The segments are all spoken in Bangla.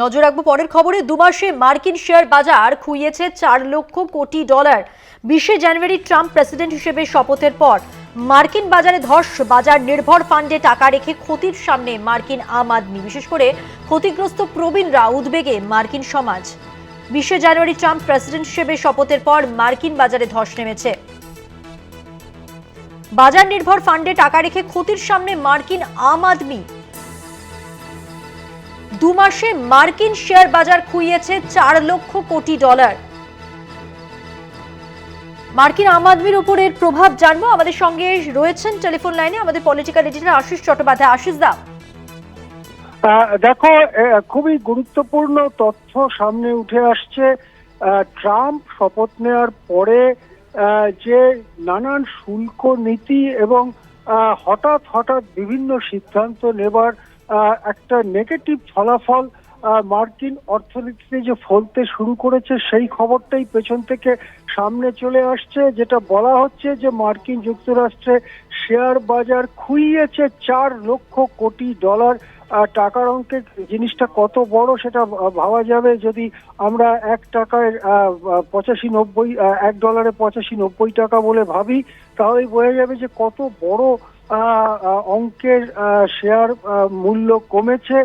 নজর রাখব পরের খবরে। দু মাসে মার্কিন শেয়ার বাজার খুইয়েছে চার লক্ষ কোটি ডলার। বিশে জানুয়ারি ট্রাম্প প্রেসিডেন্ট হিসেবে শপথের পর, মার্কিন বাজারে ধস, বাজার নির্ভর ফান্ডে টাকা রেখে ক্ষতির সামনে মার্কিন আম আদমি। বিশেষ করে ক্ষতিগ্রস্ত প্রবীণরা উদ্বেগে মার্কিন সমাজ। বিশে জানুয়ারি ট্রাম্প প্রেসিডেন্ট হিসেবে শপথের পর মার্কিন বাজারে ধস নেমেছে। বাজার নির্ভর ফান্ডে টাকা রেখে ক্ষতির সামনে মার্কিন আম আদমি। দু মাসে মার্কিন শেয়ার বাজার খুইয়েছে চার লক্ষ কোটি ডলার। মার্কিন আম আদমির উপর এর প্রভাব জানব। আমাদের সঙ্গে রয়েছেন টেলিফোন লাইনে আমাদের পলিটিক্যাল এডিটর আশিস চট্টোপাধ্যায়। আশিস দা। দেখো খুবই গুরুত্বপূর্ণ তথ্য সামনে উঠে আসছে। ট্রাম্প শপথ নেওয়ার পরে যে নানান শুল্ক নীতি এবং হঠাৎ হঠাৎ বিভিন্ন সিদ্ধান্ত নেবার একটা নেগেটিভ ফলাফল মার্কিন অর্থনীতিতে যে ফলতে শুরু করেছে সেই খবরটাই পেছন থেকে সামনে চলে আসছে, যেটা বলা হচ্ছে যে মার্কিন যুক্তরাষ্ট্রে শেয়ার বাজার খুইয়েছে চার লক্ষ কোটি ডলার টাকার অঙ্কের জিনিসটা কত বড় সেটা ভাবা যাবে যদি আমরা এক টাকায় পঁচাশি নব্বই এক ডলারে পঁচাশি নব্বই টাকা বলে ভাবি তাহলেই বোঝা যাবে যে কত বড় অঙ্কের শেয়ার মূল্য কমেছে।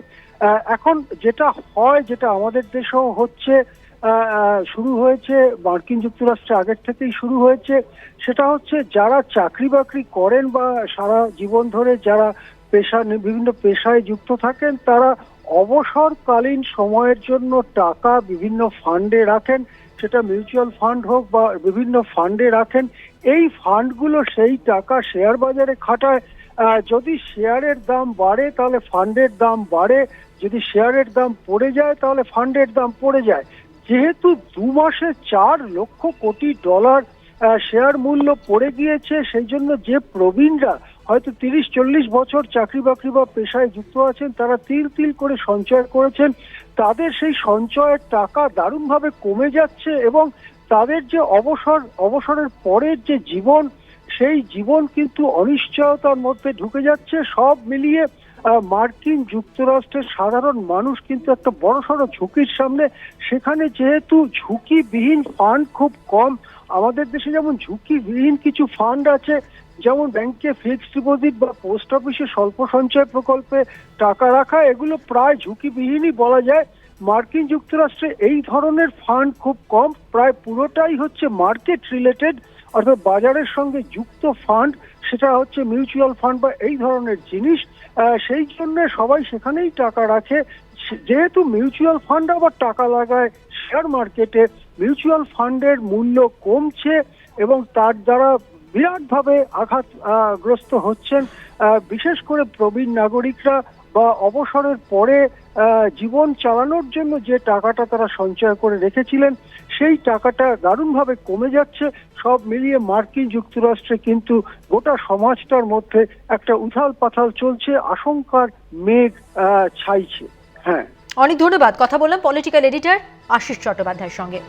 এখন যেটা হয়, যেটা আমাদের দেশেও হচ্ছে শুরু হয়েছে, মার্কিন যুক্তরাষ্ট্রে আগের থেকেই শুরু হয়েছে, সেটা হচ্ছে যারা চাকরি বাকরি করেন বা সারা জীবন ধরে যারা পেশা, বিভিন্ন পেশায় যুক্ত থাকেন, তারা অবসরকালীন সময়ের জন্য টাকা বিভিন্ন ফান্ডে রাখেন। সেটা মিউচুয়াল ফান্ড হোক বা বিভিন্ন ফান্ডে রাখেন। এই ফান্ডগুলো সেই টাকা শেয়ার বাজারে খাটায়। যদি শেয়ারের দাম বাড়ে, তাহলে ফান্ডের দাম বাড়ে। যদি শেয়ারের দাম পড়ে যায়, তাহলে ফান্ডের দাম পড়ে যায়। যেহেতু দু মাসে চার লক্ষ কোটি ডলার শেয়ার মূল্য পড়ে গিয়েছে, সেই জন্য যে প্রবীণরা হয়তো তিরিশ, চল্লিশ বছর চাকরি বাকরি বা পেশায় যুক্ত আছেন, তারা তিল তিল করে সঞ্চয় করেছেন। তাদের সেই সঞ্চয়ের টাকা দারুণভাবে কমে যাচ্ছে এবং তাদের যে অবসর, অবসরের পরের যে জীবন, সেই জীবন কিন্তু অনিশ্চয়তার মধ্যে ঢুকে যাচ্ছে। সব মিলিয়ে মার্কিন যুক্তরাষ্ট্রের সাধারণ মানুষ কিন্তু একটা বড়সড় ঝুঁকির সামনে। সেখানে যেহেতু ঝুঁকিবিহীন ফান্ড খুব কম, আমাদের দেশে যেমন ঝুঁকিবিহীন কিছু ফান্ড আছে, যেমন ব্যাংকে ফিক্সড ডিপোজিট বা পোস্ট অফিসে স্বল্প সঞ্চয় প্রকল্পে টাকা রাখা, এগুলো প্রায় ঝুঁকিবিহীনই বলা যায়। মার্কিন যুক্তরাষ্ট্রে এই ধরনের ফান্ড খুব কম প্রায় পুরোটাই হচ্ছে মার্কেট রিলেটেড অর্থাৎ বাজারের সঙ্গে যুক্ত ফান্ড সেটা হচ্ছে মিউচুয়াল ফান্ড বা এই ধরনের জিনিস। সেই জন্য সবাই সেখানেই টাকা রাখে। যেহেতু মিউচুয়াল ফান্ড আবার টাকা লাগায় শেয়ার মার্কেটে মিউচুয়াল ফান্ডের মূল্য কমছে এবং তার দ্বারা বিরাটভাবে আঘাত আহ, গ্রস্ত হচ্ছেন। বিশেষ করে প্রবীণ নাগরিকরা। বা অবসরের পরে জীবন চালানোর জন্য যে টাকাটা তারা সঞ্চয় করে রেখেছিলেন, সেই টাকাটা দারুণভাবে কমে যাচ্ছে। সব মিলিয়ে মার্কিন যুক্তরাষ্ট্রে কিন্তু গোটা সমাজটার মধ্যে একটা উথাল পাথাল চলছে, আশঙ্কার মেঘ ছাইছে। হ্যাঁ। অনেক ধন্যবাদ। কথা বললাম পলিটিক্যাল এডিটর আশিস চট্টোপাধ্যায়ের সঙ্গে।